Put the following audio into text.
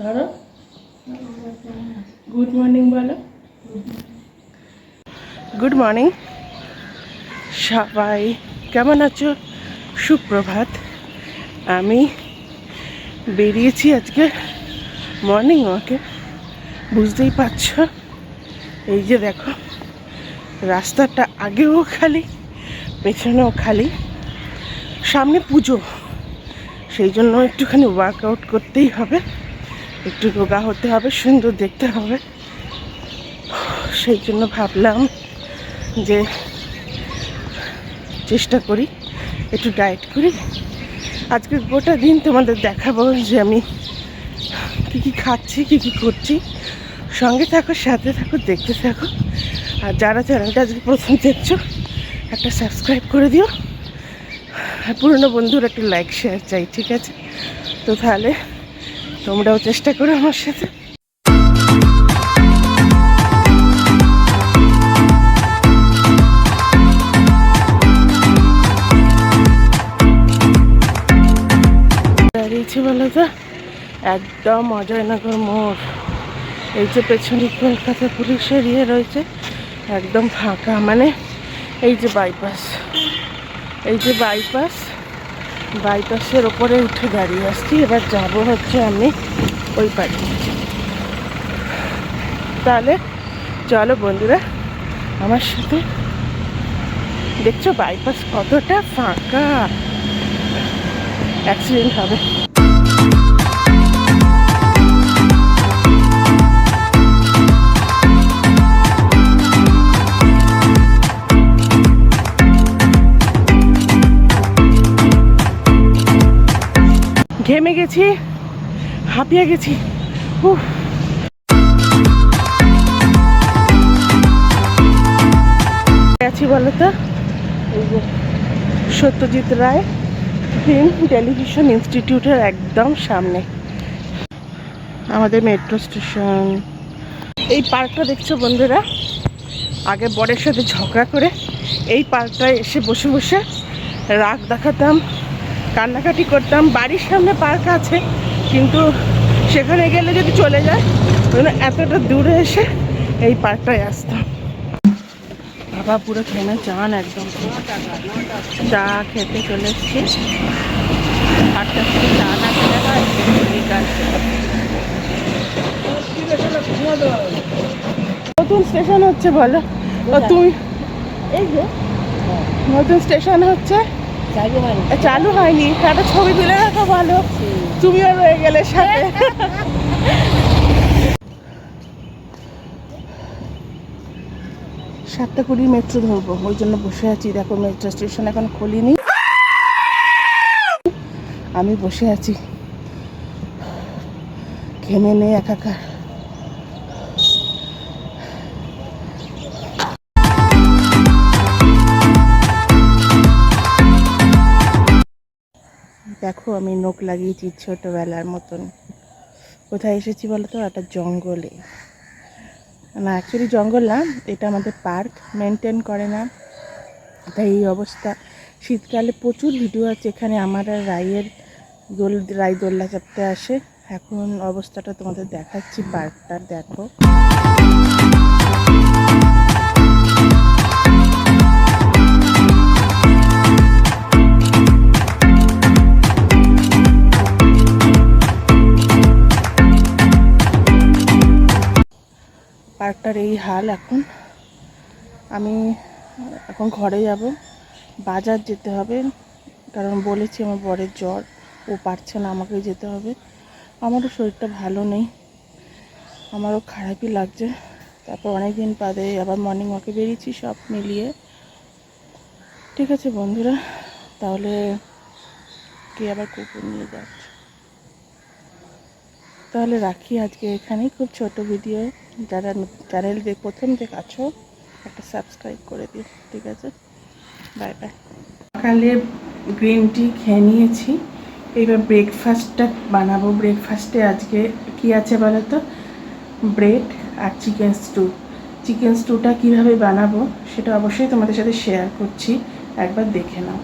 ধরো। Good morning বলো। Good morning সবাই কেমন আছো? সুপ্রভাত। আমি বেরিয়েছি আজকে মর্নিং ওয়াকে বুঝতেই পারছ? এই যে দেখো, রাস্তাটা আগেও খালি, পেছনেও খালি। সামনে পুজো, সেই জন্য একটুখানি ওয়ার্কআউট করতেই হবে। একটু রোগা হতে হবে, সুন্দর দেখতে হবে। সেই জন্য ভাবলাম যে চেষ্টা করি, একটু ডায়েট করি। আজকে গোটা দিন তোমাদের দেখাবো যে আমি কী কী খাচ্ছি, কী কী করছি। সঙ্গে থাকো, সাথে থাকো, দেখতে থাকো। আর যারা চ্যানেলটা আজকে প্রথম দেখছ, একটা সাবস্ক্রাইব করে দিও। আর পুরনো বন্ধুর একটু লাইক শেয়ার চাই, ঠিক আছে? তো তাহলে তোমরাও চেষ্টা করো আমার সাথে। দাঁড়িয়েছি বলো তো একদম অজয়নগর মোড়। এই যে পেছনে কলকাতা পুলিশের ইয়ে রয়েছে, একদম ফাঁকা মানে এই যে বাইপাস এই যে বাইপাস বাইপাসের ওপরে উঠে দাঁড়িয়ে আসছি, এবার যাব হচ্ছে আমি ওই পারে তাহলে চলো বন্ধুরা, আমার সাথে দেখছ বাইপাস কতটা ফাঁকা? অ্যাক্সিডেন্ট হবে। ঘেমে গেছি, হাঁপিয়ে গেছি। উফ। আছি বলো তো সত্যজিৎ রায় ফিল্ম টেলিভিশন ইনস্টিটিউটের একদম সামনে। আমাদের মেট্রো স্টেশন এই পার্কটা দেখছ বন্ধুরা? আগে বরের সাথে ঝগড়া করে এই পার্কটায় এসে বসে বসে রাগ দেখাতাম। কান্নাকাটি করতাম। বাড়ির সামনে পার্ক আছে কিন্তু সেখানে গেলে যদি চলে যায় জন্য এতটা দূরে এসে এই পার্কটায় আসতাম। বাবা পুরো খেয়ে চান একদম। চা খেতে চলে এসছি। আটটা থেকে চা না খেলে হয় নতুন স্টেশন হচ্ছে বলো। তুমি এই যে। নতুন স্টেশন হচ্ছে চালু হয়নি। একটা ছবি তুলে রাখো ভালো। তুমিও রয়ে গেলে সাথে। সাতটা কুড়ি মেট্রো ধরবো ওই জন্য বসে আছি। দেখো মেট্রো স্টেশন এখন খুলিনি। আমি বসে আছি। ঘেমে নেই একাকার। দেখো আমি নখ লাগিয়েছি ছোটোবেলার মতন। কোথায় এসেছি বলো তো একটা জঙ্গলে। না অ্যাকচুয়ালি জঙ্গল না, এটা আমাদের পার্ক মেনটেন করে না। তাই এই অবস্থা। শীতকালে প্রচুর ভিডিও আছে, এখানে আমার আর রায়ের দোল রায় দোল্লা চাপতে আসে। এখন অবস্থাটা তোমাদের দেখাচ্ছি, পার্কটা দেখো। পার্কটার এই হাল এখন। আমি এখন ঘরে যাব। বাজার যেতে হবে, কারণ বলেছি আমার বরের জ্বর। ও পারছে না আমাকে যেতে হবে। আমারও শরীরটা ভালো নেই। আমারও খারাপই লাগছে। তারপর অনেক দিন বাদে আবার মর্নিং ওয়াকে বেরিয়েছি সব মিলিয়ে। ঠিক আছে বন্ধুরা, তাহলে কে আবার কুকুর নিয়ে যাচ্ছে? তাহলে রাখি আজকে এখানেই। খুব ছোট ভিডিও যারা চ্যানেল দেখ প্রথম দেখাচ্ছ একটা সাবস্ক্রাইব করে দিও, ঠিক আছে? বাই বাই সকালে গ্রিন টি খেয়ে নিয়েছি। এবার ব্রেকফাস্টটা বানাবো। ব্রেকফাস্টে আজকে কি আছে বলো তো ব্রেড আর চিকেন স্টু চিকেন স্টুটা কীভাবে বানাবো, সেটা অবশ্যই তোমাদের সাথে শেয়ার করছি। একবার দেখে নাও।